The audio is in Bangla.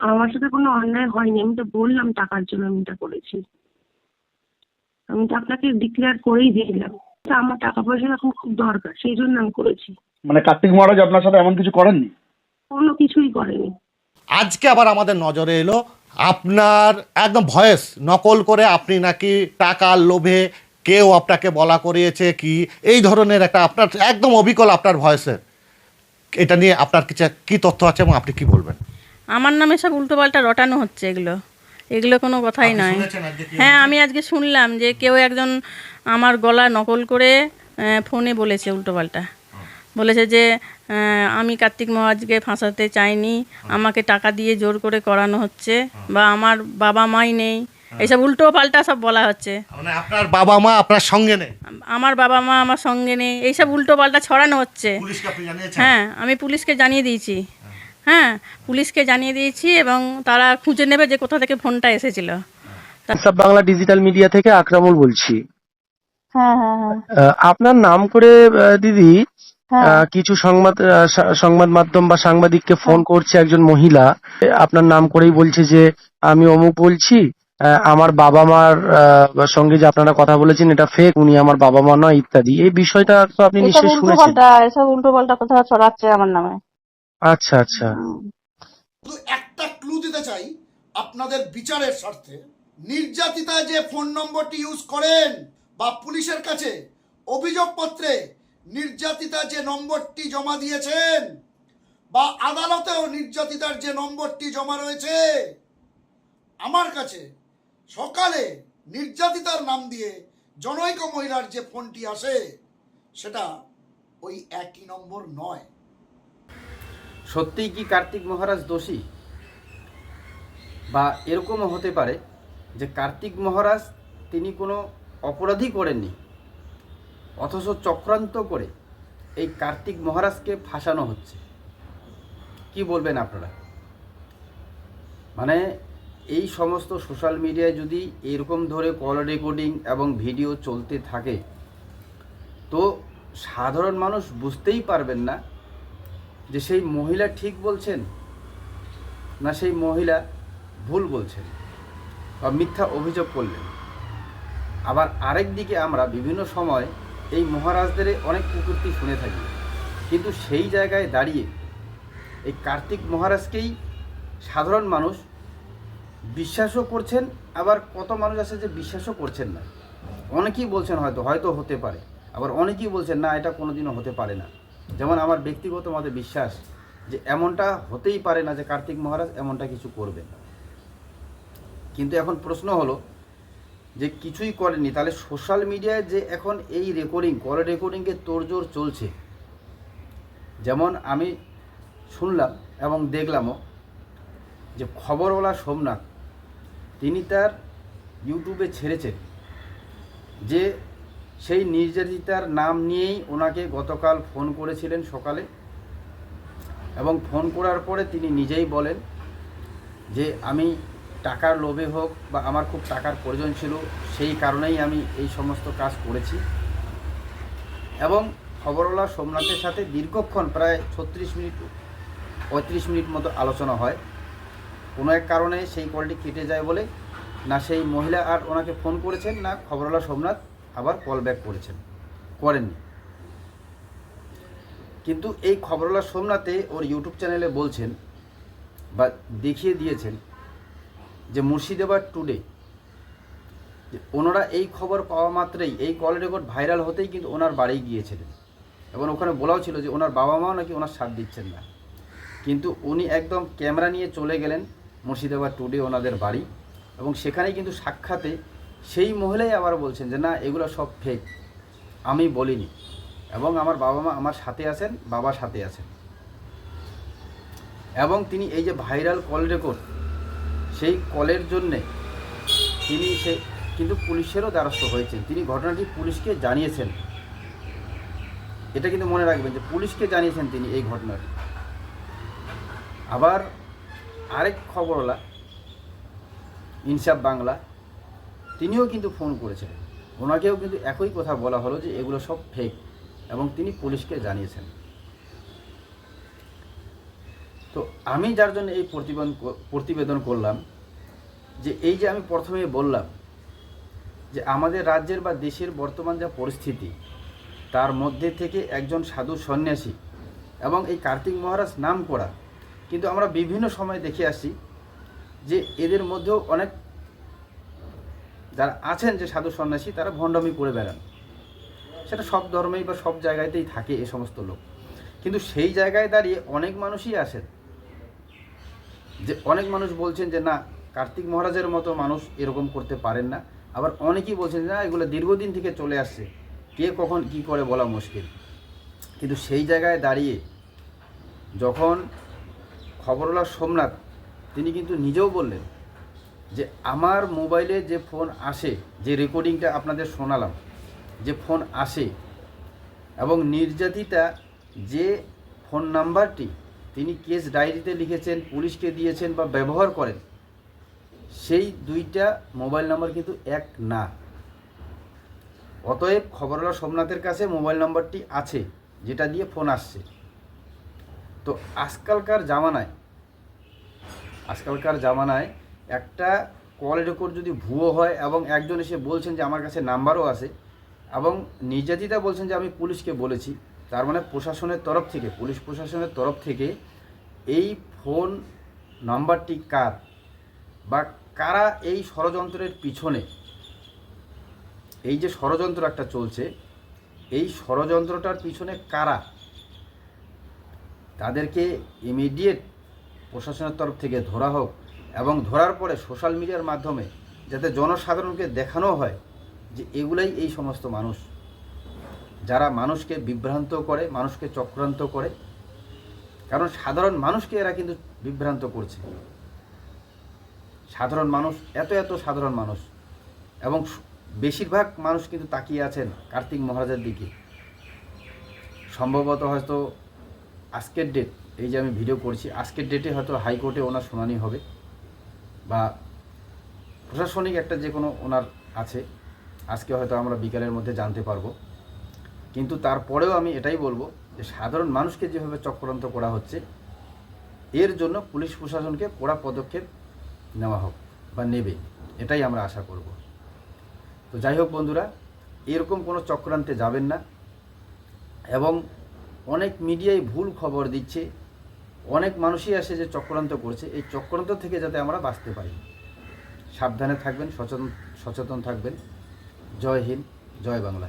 আমার সাথে কোনো অন্যায় হয়নি। আমি তো বললাম টাকার জন্য আমি এটা করেছি। আমি তো আপনাকে ডিক্লেয়ার করেই দিলাম। তা আমার টাকা পয়সা এখন খুব দরকার সেই জন্য আমি করেছি। মানে কার্তিক মহারাজ আপনার সাথে এমন কিছু করেননি? কোনো কিছুই করেনি। আজকে আবার আমাদের নজরে এলো আপনার একদম ভয়েস নকল করে আপনি নাকি টাকার লোভে কেউ আপনাকে বলা করিয়েছে কি? এই ধরনের একটা আপনার একদম অবিকল আপনার ভয়েসের। এটা নিয়ে আপনার কিছু কি তথ্য আছে এবং আপনি কি বলবেন? আমার নামে সব উল্টোপাল্টা রটানো হচ্ছে এগুলো। এগুলো কোনো কথাই নয়। হ্যাঁ আমি আজকে শুনলাম যে কেউ একজন আমার গলা নকল করে ফোনে বলেছে উল্টোপাল্টা বলেছে যে আমি কার্তিক মহারাজকে ফাঁসাতে চাইনি আমাকে টাকা দিয়ে জোর করে করানো হচ্ছে বা আমার বাবা মাই নেই। এইসব উল্টো পাল্টা সব বলা হচ্ছে। মানে আপনার বাবা মা আপনার সঙ্গে নেই? আমার বাবা মা আমার সঙ্গে নেই। এইসব উল্টো পাল্টা ছড়ানো হচ্ছে। হ্যাঁ আমি পুলিশকে জানিয়ে দিয়েছি। হ্যাঁ পুলিশকে জানিয়ে দিয়েছি এবং তারা খুঁজে নেবে যে কোথা থেকে ফোনটা এসেছিল। সব বাংলা ডিজিটাল মিডিয়া থেকে আকরামুল বলছি। হ্যাঁ হ্যাঁ হ্যাঁ। আপনার নাম করে দিদি কিছু সংবাদ সংবাদ মাধ্যম বা সাংবাদিককে ফোন করছে একজন মহিলা। আপনার নাম করেই বলছে যে আমি অমুক বলছি আহ, আমার বাবা মার সঙ্গে যে আপনারা কথা বলেছেন এটা ফেক উনি আমার বাবা মা নয় ইত্যাদি। এই বিষয়টা তো আপনি নিশ্চয়ই শুনেছেন। এসব উল্টো পাল্টা কথা ছড়াচ্ছে আমার নামে। আচ্ছা আচ্ছা। শুধু একটা ক্লু দিতে চাই, আপনাদের বিচারের স্বার্থে। নির্যাতিতা যে ফোন নম্বরটি ইউজ করেন বা পুলিশের কাছে, অভিযোগপত্রে নির্যাতিতা যে নম্বরটি জমা দিয়েছেন বা আদালতেও নির্যাতিতার যে নম্বরটি জমা রয়েছে, আমার কাছে সকালে নির্যাতিতার নাম দিয়ে জনৈক মহিলার যে ফোনটি আসে, সেটা ওই একই নম্বর নয়। সত্যিই কি কার্তিক মহারাজ দোষী? বা এরকমও হতে পারে যে কার্তিক মহারাজ তিনি কোনো অপরাধী করেননি, অথচ চক্রান্ত করে এই কার্তিক মহারাজকে ফাঁসানো হচ্ছে। কি বলবেন আপনারা? মানে এই সমস্ত সোশ্যাল মিডিয়ায় যদি এরকম ধরে কল রেকর্ডিং এবং ভিডিও চলতে থাকে, তো সাধারণ মানুষ বুঝতেই পারবেন না যে সেই মহিলা ঠিক বলছেন না সেই মহিলা ভুল বলছেন বা মিথ্যা অভিযোগ করলেন। আবার আরেক দিকে আমরা বিভিন্ন সময় এই মহারাজদের অনেক কুকুরটি শুনে থাকি। কিন্তু সেই জায়গায় দাঁড়িয়ে এই কার্তিক মহারাজকেই সাধারণ মানুষ বিশ্বাসও করছেন, আবার কত মানুষ আছে যে বিশ্বাসও করছেন না। অনেকেই বলছেন হয়তো হয়তো হতে পারে। আবার অনেকেই বলছেন, না, এটা কোনোদিনও হতে পারে না। যেমন আমার ব্যক্তিগত মতে বিশ্বাস যে এমনটা হতেই পারে না যে কার্তিক মহারাজ এমনটা কিছু করবেন। কিন্তু এখন প্রশ্ন হলো যে কিছুই করেনি তাহলে সোশ্যাল মিডিয়ায় যে এখন এই রেকর্ডিং কল রেকর্ডিংয়ের তোড়জোড় চলছে। যেমন আমি শুনলাম এবং দেখলামও যে খবরওয়ালা সোমনাথ, তিনি তার ইউটিউবে ছেড়েছেন যে সেই নির্যাতিতার নাম নিয়েই ওনাকে গতকাল ফোন করেছিলেন সকালে এবং ফোন করার পরে তিনি নিজেই বলেন যে আমি টাকার লোভে হোক বা আমার খুব টাকার প্রয়োজন ছিল, সেই কারণেই আমি এই সমস্ত কাজ করেছি। এবং খবরওয়ালা সোমনাথের সাথে দীর্ঘক্ষণ প্রায় ছত্রিশ মিনিট, পঁয়ত্রিশ মিনিট মতো আলোচনা হয়। কোনো এক কারণে সেই কলটি কেটে যায় বলে না সেই মহিলা আর ওনাকে ফোন করেছেন না খবরওয়ালা সোমনাথ। আবার কল ব্যাক করেছেন। করেননি। কিন্তু এই খবরওয়ালা সোমনাথে ওর ইউটিউব চ্যানেলে বলছেন বা দেখিয়ে দিয়েছেন যে মুর্শিদাবাদ টুডে ওনারা এই খবর পাওয়া মাত্রই এই কল রেকর্ড ভাইরাল হতেই কিন্তু ওনার বাড়ি গিয়েছিলেন। এবং ওখানে বলাও ছিল যে ওনার বাবা মাও নাকি ওনার সাথ দিচ্ছেন না। কিন্তু উনি একদম ক্যামেরা নিয়ে চলে গেলেন মুর্শিদাবাদ টুডে ওনাদের বাড়ি এবং সেখানেই কিন্তু সাক্ষাতে সেই মহিলাই আবার বলছেন যে, না, এগুলো সব ফেক আমি বলিনি। এবং আমার বাবা মা আমার সাথে আছেন, বাবার সাথে আছেন। এবং তিনি এই যে ভাইরাল কল রেকর্ড সেই কলের জন্যে তিনি সে, কিন্তু পুলিশেরও দ্বারস্থ হয়েছেন। তিনি ঘটনাটি পুলিশকে জানিয়েছেন। এটা কিন্তু মনে রাখবেন যে, পুলিশকে জানিয়েছেন তিনি এই ঘটনাটি আবার আরেক খবরওয়ালা, ইনসাফ বাংলা তিনিও কিন্তু ফোন করেছিলেন ওনাকেও কিন্তু একই কথা বলা হলো যে এগুলো সব ফেক এবং তিনি পুলিশকে জানিয়েছেন। তো তো আমি যার জন্য এই প্রতিবেদন প্রতিবেদন করলাম, যে এই যে আমি প্রথমে বললাম যে আমাদের রাজ্যের বা দেশের বর্তমান যা পরিস্থিতি, তার মধ্যে থেকে একজন সাধু সন্ন্যাসী এবং এই কার্তিক মহারাজ নাম করা, কিন্তু আমরা বিভিন্ন সময় দেখে আসি যে এদের মধ্যেও অনেক যারা আছেন যে সাধু সন্ন্যাসী, তারা ভণ্ডামি করে বেড়ান। সেটা সব ধর্মেই বা সব জায়গাতেই থাকে এ সমস্ত লোক। কিন্তু সেই জায়গায় দাঁড়িয়ে অনেক মানুষই আসেন যে অনেক মানুষ বলছেন যে, না, কার্তিক মহারাজের মতো মানুষ এরকম করতে পারেন না। আবার অনেকেই বলছেন যে, না, এগুলো দীর্ঘদিন থেকে চলে আসছে। কে কখন কি করে বলা মুশকিল? কিন্তু সেই জায়গায় দাঁড়িয়ে যখন খবরওয়ালা সোমনাথ, তিনি কিন্তু নিজেও বললেন যে আমার মোবাইলে যে ফোন আসে, যে রেকর্ডিংটা আপনাদের শোনালাম, যে ফোন আসে এবং নির্যাতিতা যে ফোন নাম্বারটি তিনি কেস ডায়েরিতে লিখেছেন, পুলিশকে দিয়েছেন বা ব্যবহার করেন, সেই দুইটা মোবাইল নাম্বার কিন্তু এক না। অতএব খবরওয়ালা সোমনাথের কাছে মোবাইল নাম্বারটি আছে, যেটা দিয়ে ফোন আসছে। তো আজকালকার জামানায় আজকালকার জামানায় একটা কল রেকর্ড যদি ভুয়ো হয় এবং একজন এসে বলছেন যে আমার কাছে নাম্বারও আছে এবং নির্যাতিতা বলছেন যে আমি পুলিশকে বলেছি, তার মানে প্রশাসনের তরফ থেকে, পুলিশ প্রশাসনের তরফ থেকে এই ফোন নাম্বারটি কার বা কারা এই ষড়যন্ত্রের পিছনে, এই যে ষড়যন্ত্র একটা চলছে, এই ষড়যন্ত্রটার পিছনে কারা? তাদেরকে ইমিডিয়েট প্রশাসনের তরফ থেকে ধরা হোক এবং ধরার পরে সোশ্যাল মিডিয়ার মাধ্যমে যাতে জনসাধারণকে দেখানো হয় যে এগুলাই এই সমস্ত মানুষ। যারা মানুষকে বিভ্রান্ত করে, মানুষকে চক্রান্ত করে, কারণ সাধারণ মানুষকে এরা কিন্তু বিভ্রান্ত করছে। সাধারণ মানুষ, এত এত সাধারণ মানুষ, এবং বেশিরভাগ মানুষ কিন্তু তাকিয়ে আছেন কার্তিক মহারাজের দিকে। সম্ভবত হয়তো আজকের ডেট এই যে আমি ভিডিও করছি, আজকের ডেটে হয়তো হাইকোর্টে ওনার শুনানি হবে। বা প্রশাসনিক একটা যে কোনো ওনার আছে, আজকে হয়তো আমরা বিকালের মধ্যে জানতে পারব। কিন্তু তারপরেও আমি এটাই বলব যে সাধারণ মানুষকে যেভাবে চক্রান্ত করা হচ্ছে, এর জন্য পুলিশ প্রশাসনকে কড়া পদক্ষেপ নেওয়া হোক বা নেবে, এটাই আমরা আশা করব। তো যাই হোক বন্ধুরা, এরকম কোনো চক্রান্তে যাবেন না। এবং অনেক মিডিয়ায় ভুল খবর দিচ্ছে অনেক মানুষই আসে যে চক্রান্ত করছে, এই চক্রান্ত থেকে যাতে আমরা বাঁচতে পারি। সাবধানে থাকবেন, সচেতন সচেতন থাকবেন। জয় হিন্দ, জয় বাংলা।